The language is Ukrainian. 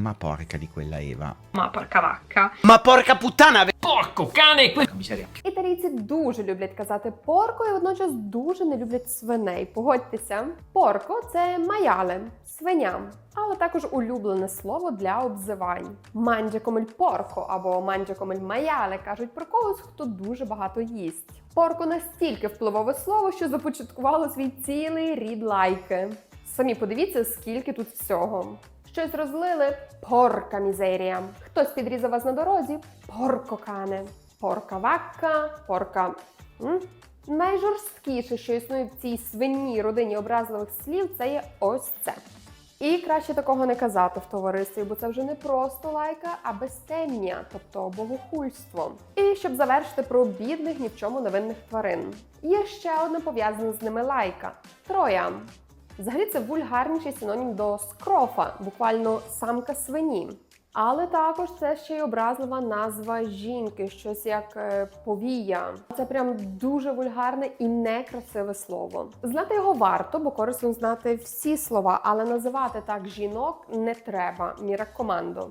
Ma porca di quella Eva. Ma porca vacca. Ma porca puttana! Porco cane! Porca miseria. Італійці дуже люблять казати порко і водночас дуже не люблять свиней. Погодьтеся, порко це маяле, свиня, але також улюблене слово для обзивань. Манджакомель порко або манджакомель маяле кажуть про когось, хто дуже багато їсть. Порко настільки впливове слово, що започаткувало свій цілий рід лайки. Самі подивіться, скільки тут всього. Щось розлили порка мізерія. Хтось підрізав вас на дорозі порко кане. Порка вакка, порка. М? Найжорсткіше, що існує в цій свинній родині образливих слів, це є ось це. І краще такого не казати в товаристві, бо це вже не просто лайка, а безтемня, тобто богохульство. І щоб завершити про бідних ні в чому невинних тварин. Є ще одна пов'язана з ними лайка троя. Взагалі це вульгарніший синонім до скрофа, буквально самка свині. Але також це ще й образлива назва жінки, щось як е, повія. Це прям дуже вульгарне і некрасиве слово. Знати його варто, бо корисно знати всі слова, але називати так жінок не треба. Міра командо.